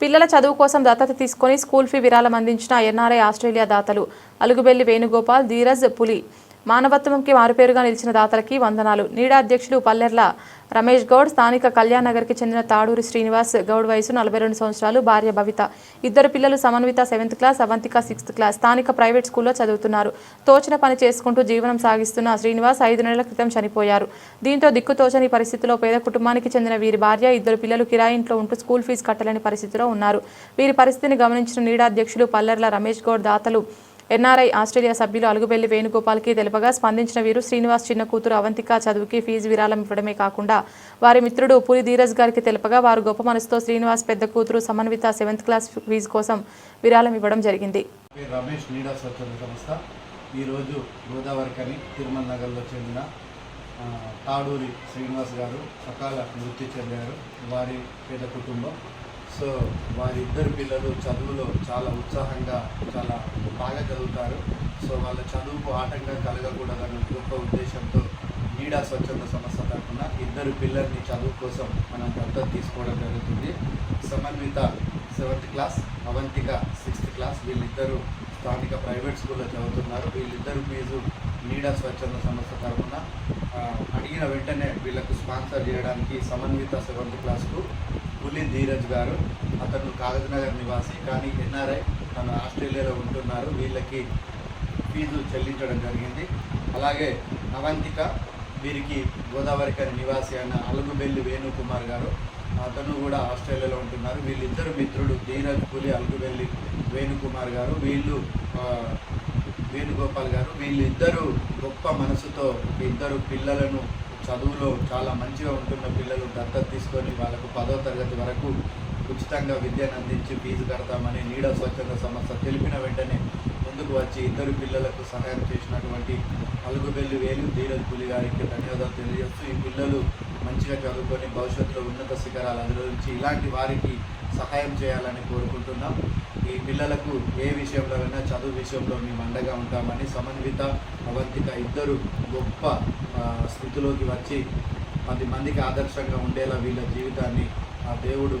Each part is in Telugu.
పిల్లల చదువు కోసం దత్తత తీసుకొని స్కూల్ ఫీ విరాళం అందించిన ఎన్ఆర్ఐ ఆస్ట్రేలియా దాతలు అలుగుబెల్లి వేణుగోపాల్ ధీరజ్ పులి మానవత్వంకి మారుపేరుగా నిలిచిన దాతలకి వందనాలు. నీడా అధ్యక్షులు పల్లెర్ల రమేష్ గౌడ్ స్థానిక కళ్యాణ్ నగర్కి చెందిన తాడూరి శ్రీనివాస్ గౌడ్ వయసు నలభై రెండు సంవత్సరాలు భార్య భవిత. ఇద్దరు పిల్లలు Samanvitha seventh class Avanthika sixth class. స్థానిక ప్రైవేట్ స్కూల్లో చదువుతున్నారు. తోచిన పని చేసుకుంటూ జీవనం సాగిస్తున్న శ్రీనివాస్ ఐదు నెలల క్రితం చనిపోయారు. దీంతో దిక్కుతోచని పరిస్థితిలో పేద కుటుంబానికి చెందిన వీరి భార్య ఇద్దరు పిల్లలు కిరాయి ఇంట్లో ఉంటూ స్కూల్ ఫీజు కట్టలేని పరిస్థితిలో ఉన్నారు. వీరి పరిస్థితిని గమనించిన నీడా అధ్యక్షులు పల్లెర్ల రమేష్ గౌడ్ దాతలు ఎన్ఆర్ఐ ఆస్ట్రేలియా సభ్యులు అలుగుబెల్లి వేణుగోపాల్కి తెలుపగా స్పందించిన వీరు శ్రీనివాస్ చిన్న కూతురు అవంతిక చదువుకి ఫీజు విరాళం ఇవ్వడమే కాకుండా వారి మిత్రుడు పులి ధీరజ్ గారికి తెలుపగా వారు గొప్ప మనసుతో శ్రీనివాస్ పెద్ద కూతురు సమన్విత సెవెంత్ క్లాస్ ఫీజు కోసం విరాళం ఇవ్వడం జరిగింది. పేరు రమేష్ నీడా స్వచ్ఛంద సంస్థ. ఈరోజు గోదావరికని తిరుమల నగర్లో చెందిన తాడూరి శ్రీనివాస్ గారు సకాల మృతి చెందారు. వారి పేద కుటుంబం. సో వారిద్దరు పిల్లలు చదువులో చాలా ఉత్సాహంగా చాలా బాగా చదువుతారు సో వాళ్ళ చదువుకు ఆటంకం కలగకూడదన్న గొప్ప ఉద్దేశంతో నీడా స్వచ్ఛంద సంస్థ తరఫున ఇద్దరు పిల్లల్ని చదువు కోసం మనం దత్తత తీసుకోవడం జరుగుతుంది. Samanvitha seventh class Avanthika sixth class వీళ్ళిద్దరూ స్థానిక ప్రైవేట్ స్కూల్లో చదువుతున్నారు. వీళ్ళిద్దరు ఫీజు నీడా స్వచ్ఛంద సంస్థ తరఫున అడిగిన వెంటనే వీళ్ళకు స్పాన్సర్ చేయడానికి సమన్విత సెవెంత్ క్లాస్కు పులి ధీరజ్ గారు. అతను కాగజ్నగర్ నివాసి. కానీ ఎన్ఆర్ఐ తను ఆస్ట్రేలియాలో ఉంటున్నారు. వీళ్ళకి ఫీజు చెల్లించడం జరిగింది. అలాగే అవంతిక వీరికి గోదావరికని నివాసి అయిన అలుగుబెల్లి వేణుకుమార్ గారు. అతను కూడా ఆస్ట్రేలియాలో ఉంటున్నారు. వీళ్ళిద్దరు మిత్రుడు ధీరజ్ పులి అలుగుబెల్లి వేణుకుమార్ గారు. వీళ్ళు వేణుగోపాల్ గారు. వీళ్ళిద్దరూ గొప్ప మనసుతో ఇద్దరు పిల్లలను చదువులో చాలా మంచిగా ఉంటున్న పిల్లలు దత్తత తీసుకొని వాళ్ళకు పదో తరగతి వరకు ఉచితంగా విద్యను అందించి ఫీజు కడతామని నీడ స్వచ్ఛంద సంస్థ తెలిపిన వెంటనే ముందుకు వచ్చి ఇద్దరు పిల్లలకు సహాయం చేసినటువంటి అలుగుబెల్లి వేలు ధీరజ్ పులి గారికి ధన్యవాదాలు తెలియజేస్తూ ఈ పిల్లలు మంచిగా చదువుకొని భవిష్యత్తులో ఉన్నత శిఖరాలు అందులో ఇలాంటి వారికి సహాయం చేయాలని కోరుకుంటున్నాం. ఈ పిల్లలకు ఏ విషయంలో అయినా చదువు విషయంలో మేము అండగా ఉంటామని సమన్విత అవంతిక ఇద్దరు గొప్ప స్థితిలోకి వచ్చి పది మందికి ఆదర్శంగా ఉండేలా వీళ్ళ జీవితాన్ని ఆ దేవుడు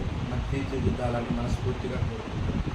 తీర్చిదిద్దాలని మనస్ఫూర్తిగా కోరుకుంటున్నాను